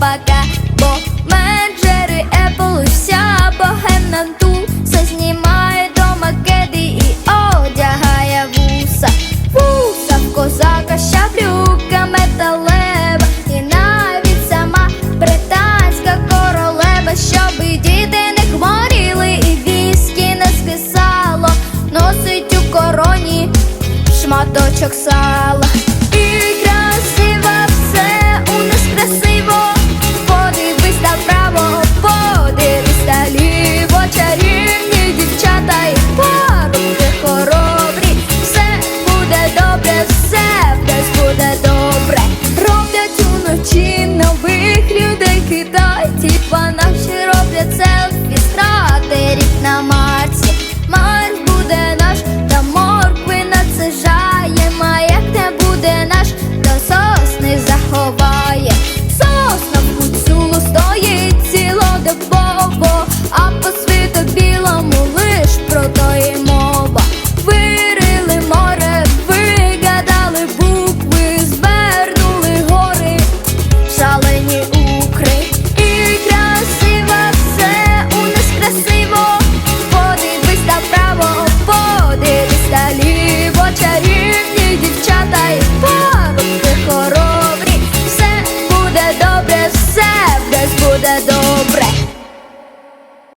пока Бо менеджери Apple уся богемна туса. Знімає до македи і одягає вуса. Вуса в козака щаблюка металева. І навіть сама британська королева Щоб і діти не хворіли і віскі не скисало Носить у короні шматочок сала.